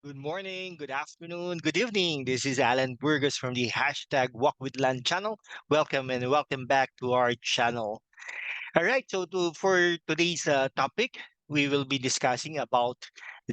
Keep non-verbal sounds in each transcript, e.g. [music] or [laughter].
Good morning, good afternoon, good evening. This is Alan Burgos from the hashtag Walk with Land channel. Welcome and welcome back to our channel. All right, so to, for today's uh, topic, we will be discussing about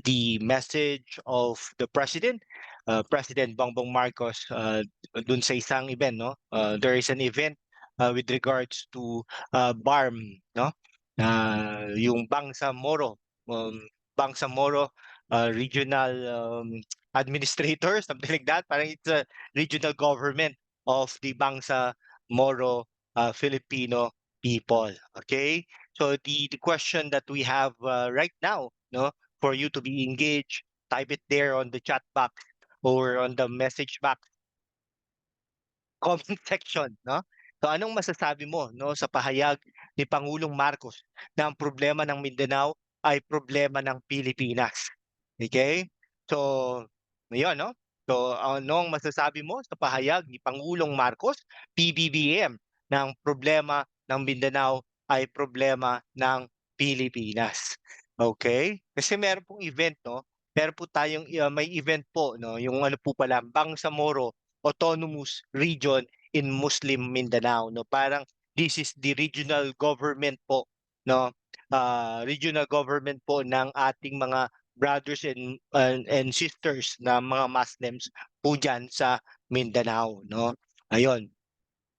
the message of the president, uh, President Bongbong Marcos, uh, dun sa isang event, no? Uh, there is an event uh, with regards to uh, BARM, no? Uh, yung Bangsamoro, um, Bangsamoro uh, regional um, administrator, something [laughs] like that. Parang it's a regional government of the Bangsa Moro uh, Filipino people. Okay, so the the question that we have uh, right now, no, for you to be engaged, type it there on the chat box or on the message box [laughs] comment section, no? So anong masasabi mo no sa pahayag ni Pangulong Marcos na ang problema ng Mindanao ay problema ng Pilipinas? Okay? So, yun, no? So, anong masasabi mo sa pahayag ni Pangulong Marcos, PBBM, ng problema ng Mindanao ay problema ng Pilipinas? Okay? Kasi meron pong event, no? Meron po tayong, uh, may event po, no? Yung ano po pala, Bangsamoro Autonomous Region in Muslim Mindanao, no? Parang this is the regional government po, no? Uh, regional government po ng ating mga brothers and uh, and sisters na mga Muslims po diyan sa Mindanao, no? Ayun.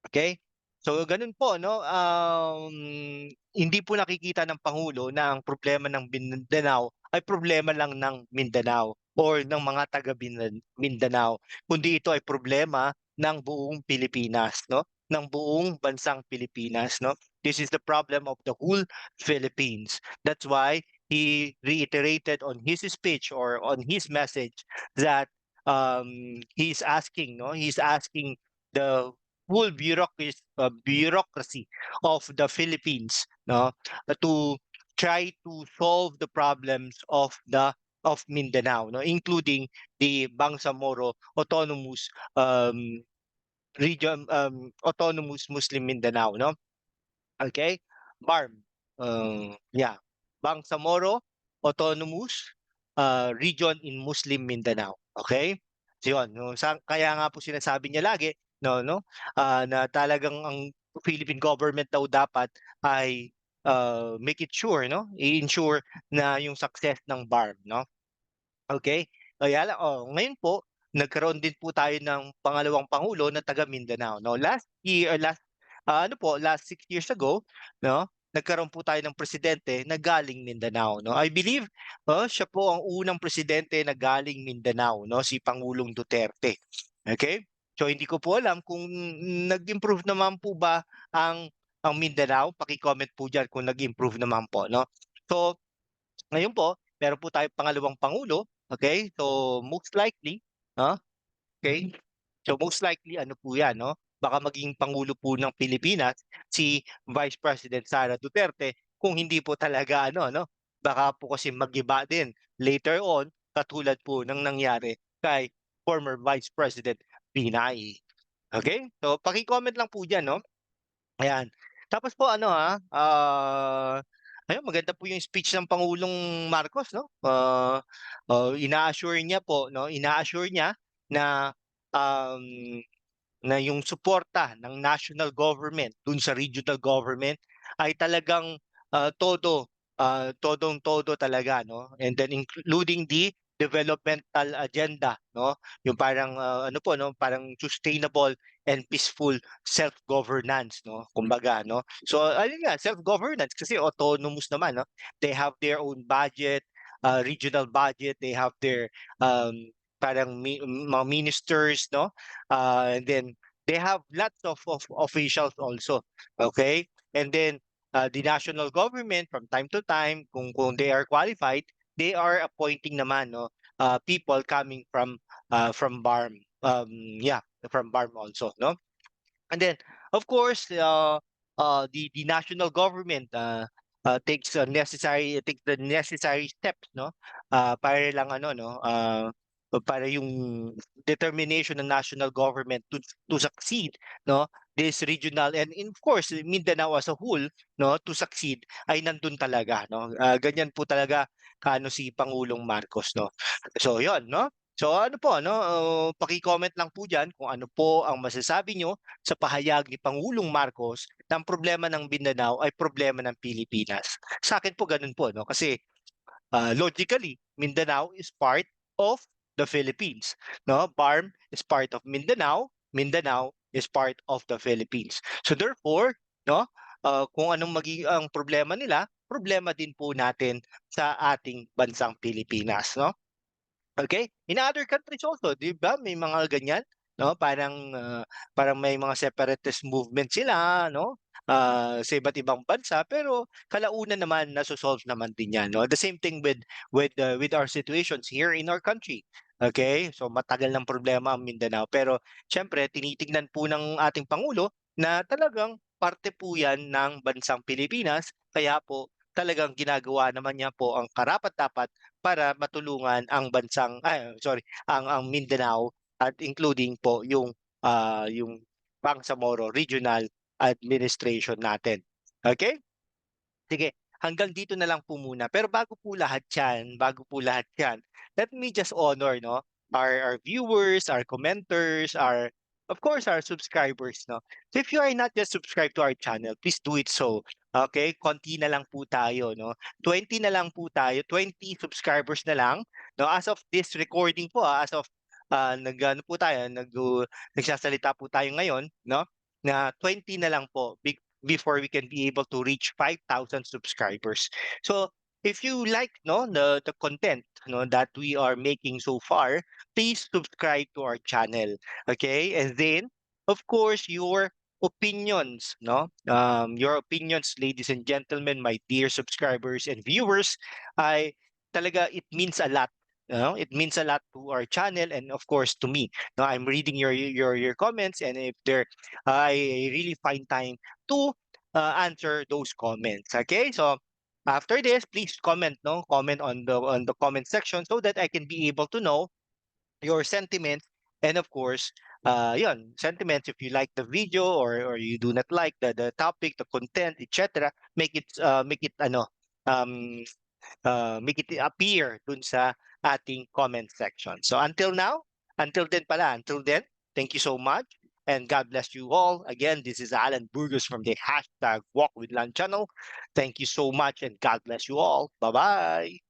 Okay? So ganun po no, um, hindi po nakikita ng pangulo na ang problema ng Mindanao ay problema lang ng Mindanao or ng mga taga Mindanao, kundi ito ay problema ng buong Pilipinas, no? Ng buong bansang Pilipinas, no? This is the problem of the whole Philippines. That's why he reiterated on his speech or on his message that um, he's asking, no, he's asking the whole bureaucracy, uh, bureaucracy of the Philippines, no, to try to solve the problems of the of Mindanao, no, including the Bangsamoro Autonomous um, Region, um, Autonomous Muslim Mindanao, no. Okay, BARM, uh, yeah, Bangsamoro Autonomous uh, Region in Muslim Mindanao. Okay? So yun, kaya nga po sinasabi niya lagi no no? Uh, na talagang ang Philippine government daw dapat ay uh, make it sure no? I-ensure na yung success ng BARM no? Okay? Kaya oh ngayon po nagkaroon din po tayo ng pangalawang pangulo na taga Mindanao no? Last year last uh, ano po last six years ago no nagkaroon po tayo ng presidente na galing Mindanao no? I believe uh, siya po ang unang presidente na galing Mindanao no? Si Pangulong Duterte okay? So hindi ko po alam kung nag-improve naman po ba ang ang Mindanao. Paki-comment po diyan kung nag-improve naman po no? So ngayon po meron po tayong pangalawang pangulo okay? So most likely huh? okay? So most likely ano po yan no baka maging Pangulo po ng Pilipinas si Vice President Sara Duterte kung hindi po talaga ano no baka po kasi magiba din later on katulad po ng nangyari kay former Vice President Binay. Okay? So paki-comment lang po diyan no. Ayan. Tapos po ano ha, uh, ayun maganda po yung speech ng Pangulong Marcos no. Uh, uh, ina-assure niya po no, ina-assure niya na um, na yung suporta ng national government dun sa regional government ay talagang uh, todo uh, todong-todo talaga no? And then including the developmental agenda no? Yung parang uh, ano po no? Parang sustainable and peaceful self-governance no? Kumbaga no? So ayun nga self-governance kasi autonomous naman no? They have their own budget uh, regional budget they have their um parang mga ministers no? Uh, and then they have lots of, of officials also okay? And then uh, the national government from time to time kung kung they are qualified they are appointing naman no? Uh, people coming from uh, from BARM um yeah from BARM also no? And then of course uh, uh the the national government uh, uh, takes uh, necessary take the necessary steps no? Uh, para lang ano no? Uh, para yung determination ng national government to to succeed no this regional and in of course Mindanao as a whole no to succeed ay nandun talaga no. Ah, ganyan po talaga kaano si Pangulong Marcos no. So yon no. So ano po ano, uh, paki-comment lang po diyan kung ano po ang masasabi nyo sa pahayag ni Pangulong Marcos na ang problema ng Mindanao ay problema ng Pilipinas. Sa akin po ganun po no kasi uh, logically Mindanao is part of the Philippines no. BARM is part of Mindanao, Mindanao is part of the Philippines. So therefore no, uh, kung anong maging ang problema nila, problema din po natin sa ating bansang Pilipinas no. Okay? In other countries also, 'di ba, may mga ganyan, 'no? Parang, ah, parang may mga separatist movement sila, 'no? Ah, sa iba't ibang bansa pero kalaunan naman naso-solve naman din 'yan, 'no? The same thing with with, uh, with our situations here in our country. Okay? So matagal ng problema ang Mindanao pero siyempre tinitignan po ng ating pangulo na talagang parte po 'yan ng bansang Pilipinas kaya po talagang ginagawa naman niya po ang karapat-dapat para matulungan ang bansang ay sorry, ang ang Mindanao at including po yung, ah, yung Bangsamoro Regional Administration natin. Okay? Sige, hanggang dito na lang po muna. Pero bago po lahat 'yan, bago po lahat 'yan, let me just honor 'no, our our viewers, our commenters, our of course, our subscribers 'no. So if you are not yet subscribed to our channel, please do it so. Okay, konti na lang po tayo 'no. 20 na lang po tayo, 20 subscribers na lang 'no. As of this recording po, ah, as of, ah, nag-ano po tayo, nag uh, nagsasalita po tayo ngayon 'no, na 20 na lang po be before we can be able to reach 5,000 subscribers. So if you like no the the content no that we are making so far, please subscribe to our channel. Okay? And then of course your opinions, no? Um, your opinions, ladies and gentlemen, my dear subscribers and viewers, ay talaga it means a lot. You know? It means a lot to our channel and of course to me. No, I'm reading your your your comments and if there, I really find time to uh, answer those comments. Okay, so after this, please comment, no? Comment on the on the comment section so that I can be able to know your sentiments and of course uh yun sentiments if you like the video or or you do not like the the topic the content etc make it uh make it ano um uh make it appear dun sa ating comment section. So until now until then pala until then thank you so much and God bless you all. Again this is Alan Burgos from the hashtag walk with land channel. Thank you so much and God bless you all. Bye bye